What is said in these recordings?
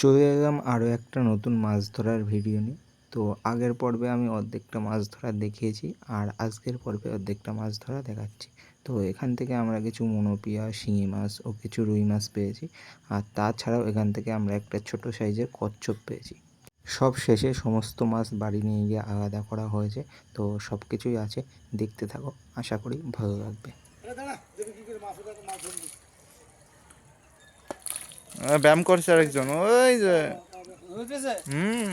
চলে এলাম আরও একটা নতুন মাছ ধরার ভিডিও নিয়ে। তো আগের পর্বে আমি অর্ধেকটা মাছ ধরা দেখিয়েছি আর আজকের পর্বে অর্ধেকটা মাছ ধরা দেখাচ্ছি। তো এখান থেকে আমরা কিছু মনোপিয়া, শিঙি মাছ ও কিছু রুই মাছ পেয়েছি। আর তাছাড়াও এখান থেকে আমরা একটা ছোট সাইজের কচ্ছপ পেয়েছি। সব শেষে সমস্ত মাছ বাড়ি নিয়ে গিয়ে আলাদা করা হয়েছে। তো সব কিছুই আছে দেখতে থাকো। আশা করি ভালো লাগবে। ব্যায়াম করছে আরেকজন ওই যে। হুম।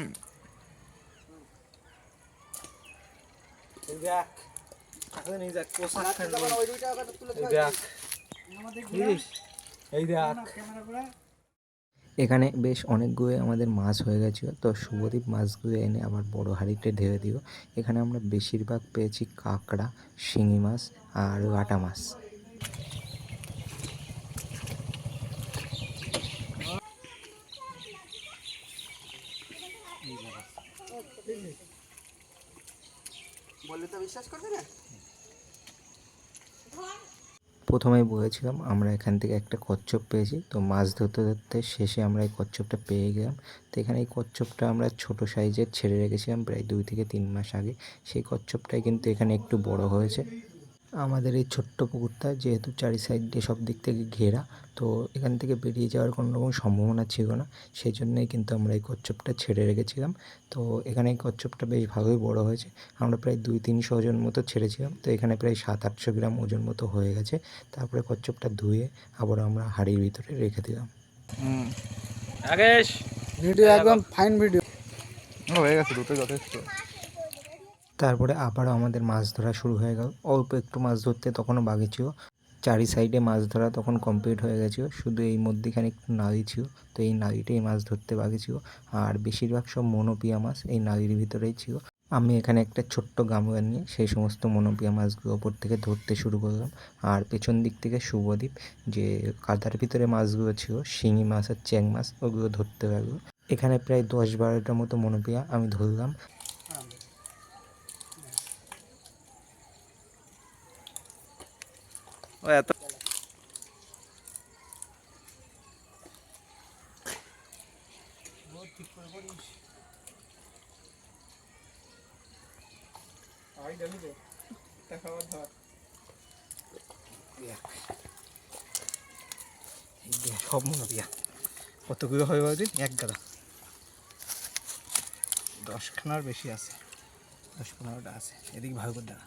এখানে বেশ অনেকগুলো আমাদের মাছ হয়ে গেছিল। তো শুভদীপ মাছগুলো এনে আবার বড় হাঁড়িতে ঢেলে দিল। এখানে আমরা বেশিরভাগ পেয়েছি কাঁকড়া শিঙি মাছ আর লাটা মাছ। প্রথমেই বলেছিলাম, আমরা এখান থেকে একটা কচ্ছপ পেয়েছি। তো মাছ ধরতে ধরতে শেষে আমরা এই কচ্ছপটা পেয়ে গেলাম। তো এখানে এই কচ্ছপটা আমরা ছোট সাইজের ছেড়ে রেখেছিলাম প্রায় দুই থেকে তিন মাস আগে। সেই কচ্ছপটাই কিন্তু এখানে একটু বড় হয়েছে। আমাদের এই ছোট্ট পুকুরটা যেহেতু চারি সাইড দিয়ে সব দিক থেকে ঘেরা তো এখান থেকে বেরিয়ে যাওয়ার কোনো রকম সম্ভাবনা ছিল না। সেই জন্যই কিন্তু আমরা এই কচ্ছপটা ছেড়ে রেখেছিলাম। তো এখানে এই কচ্ছপটা বেশ ভালোই বড় হয়েছে। আমরা প্রায় দুই তিনশো ওজন মতো ছেড়েছিলাম। তো এখানে প্রায় সাত আটশো গ্রাম ওজন মতো হয়ে গেছে। তারপরে কচ্ছপটা ধুয়ে আবার আমরা হাঁড়ির ভিতরে রেখে দিলাম। ভিডিও একদম ফাইন ভিডিও। হয়ে গেছে দুটো যথেষ্ট। তারপরে আবারও আমাদের মাছ ধরা শুরু হয়ে গেল। অল্প একটু মাছ ধরতে তখনও বাকি ছিল। চারি সাইডে মাছ ধরা তখন কমপ্লিট হয়ে গেছিল। শুধু এই মধ্যেখানে একটু নালি ছিল। তো এই নালিটাই মাছ ধরতে বাকি ছিল। আর বেশিরভাগ সব মনোপিয়া মাছ এই নালির ভিতরেই ছিল। আমি এখানে একটা ছোট্ট গামলা নিয়ে সেই সমস্ত মনোপিয়া মাছগুলো ওপর থেকে ধরতে শুরু করলাম। আর পেছন দিক থেকে শুভদ্বীপ যে কাদার ভিতরে মাছগুলো ছিল, শিঙি মাছ আর চ্যাং মাছ, ওগুলো ধরতে লাগল। এখানে প্রায় দশ বারোটার মতো মনোপিয়া আমি ধরলাম। ও, এত সব মনোপিয়া কতগুলো হয় দিন এক গাদা। দশখানার বেশি আছে। দশ পনেরোটা আছে। এদিকে ভালো করে দেখা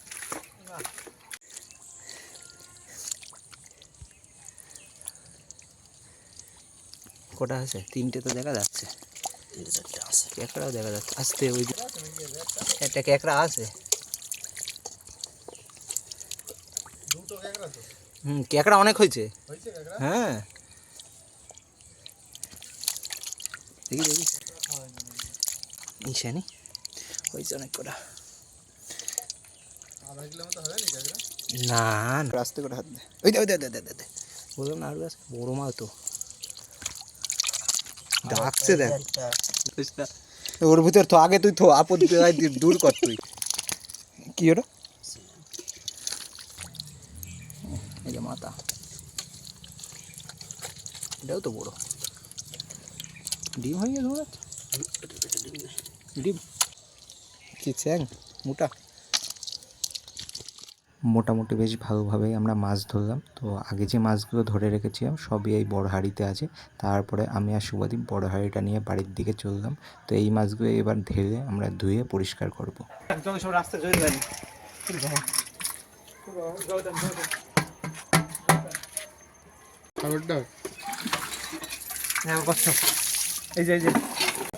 কটা আছে? তিনটে তো দেখা যাচ্ছে। ক্যাকড়াও দেখা যাচ্ছে। আসতে ওই একটা ক্যাকড়া আছে। হুম ক্যাকড়া অনেক হয়েছে। হ্যাঁ। দেখি দেখি। নিশানি? হয়েছে অনেক কটা। না রাস্তে করে হাত দে। ওই দে ওই দে দে দে বললাম না আরও বড় মাল তো। ডাকছে দেখ। ওর ভিতর তো আগে তুই তো আপদ দূর কর তুই। কি ওটা এই যে মাথা। এটাও তো বড়। ডিম হয়ে গেছে মনে হচ্ছে। ডিম। কি চ্যাং? মোটা। মোটামুটি বেশ ভালোভাবেই আমরা মাছ ধরলাম। তো আগে যে মাছগুলো ধরে রেখেছিলাম সবই এই বড় হাঁড়িতে আছে। তারপরে আমি আর শুভদীপ বড় হাঁড়িটা নিয়ে বাড়ির দিকে চললাম। তো এই মাছগুলো এবার ঢেলে আমরা ধুয়ে পরিষ্কার করব। হ্যাঁ এই যে এই যে।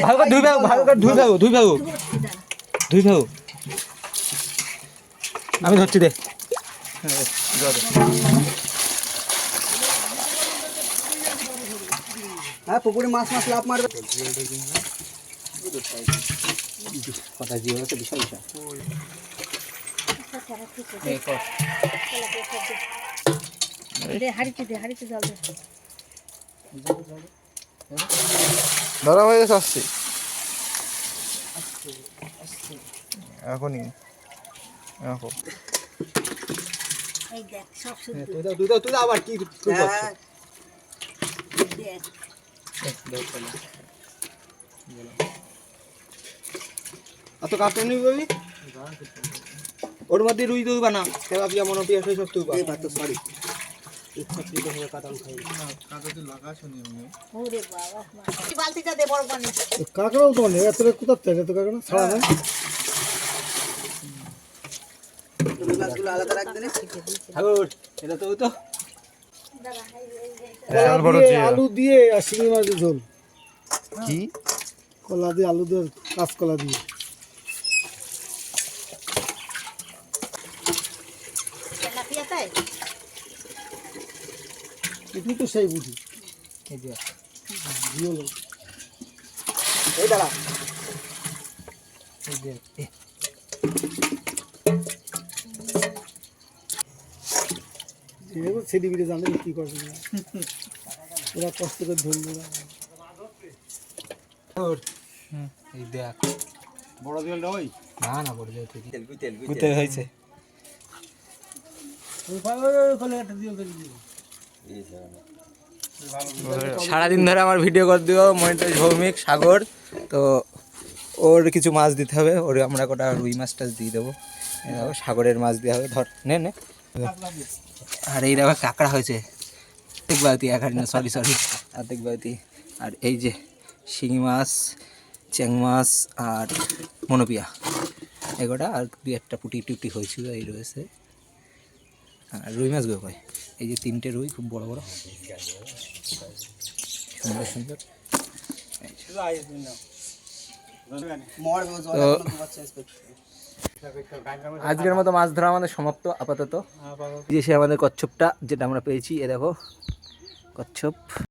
ভালো করে ধুই ভাগো ভালো করে ধুই ভাগো ধুই ধুই ভাগো আমি ধরছি দে। হ্যাঁ পুকুরে মাছ মাছ লাভ মারবে। কথা জিও আছে বিশাল বিশাল ধরা হয়ে গেছে আসছি। এখনই। এখন এই দেখ সব শুদ্ধ। তুই দাও তুই দাও আবার কি অত কাটতে বলি ওর মধ্যে রুই দই বানা তেলাপিয়া মনোপিয়া সেই সব তুই সরি। খাই কাঁকড়াও তো নেই এত কোথার থেকে এত কাঁকড়া ছাড়া নে। তো তো আলু দিয়ে আর শিঙি মাছের ঝোল। কি? কলা দিয়ে আলু দিয়ে কাঁচকলা দিয়ে। এটুকু তো সেই বুঝি। এই দাঁড়া। ছেলে বিড়ে কি করবে ওরা কষ্ট করে ধরবে এই দেখ। বড় জলটা ওই না না বড় যাও তুই গুতে হয়েছে। সারাদিন ধরে আমার ভিডিও করে দিও, মনিটর, ভৌমিক, সাগর। তো ওর কিছু মাছ দিতে হবে, ওর আমরা কটা রুই মাছ টাছ দিয়ে দেবো। সাগরের মাছ দেওয়া হবে। ধর, নে আর এই দেখো, কাঁকড়া হয়েছে। অর্ধেক বালতি এক হাড়ি না সরি সরি অর্ধেক বালতি আর এই যে শিঙি মাছ, চ্যাং মাছ আর মনোপিয়া। এগোটা আর দুই একটা পুটি টুটি হয়েছিল, এই রয়েছে। আর রুই মাছগুলো কয়? এই যে তিনটে রুই খুব বড় বড়। সুন্দর সুন্দর। আজকের মতো মাছ ধরা আমাদের সমাপ্ত আপাতত। এই যে সে আমাদের কচ্ছপটা যেটা আমরা পেয়েছি এ দেখো কচ্ছপ।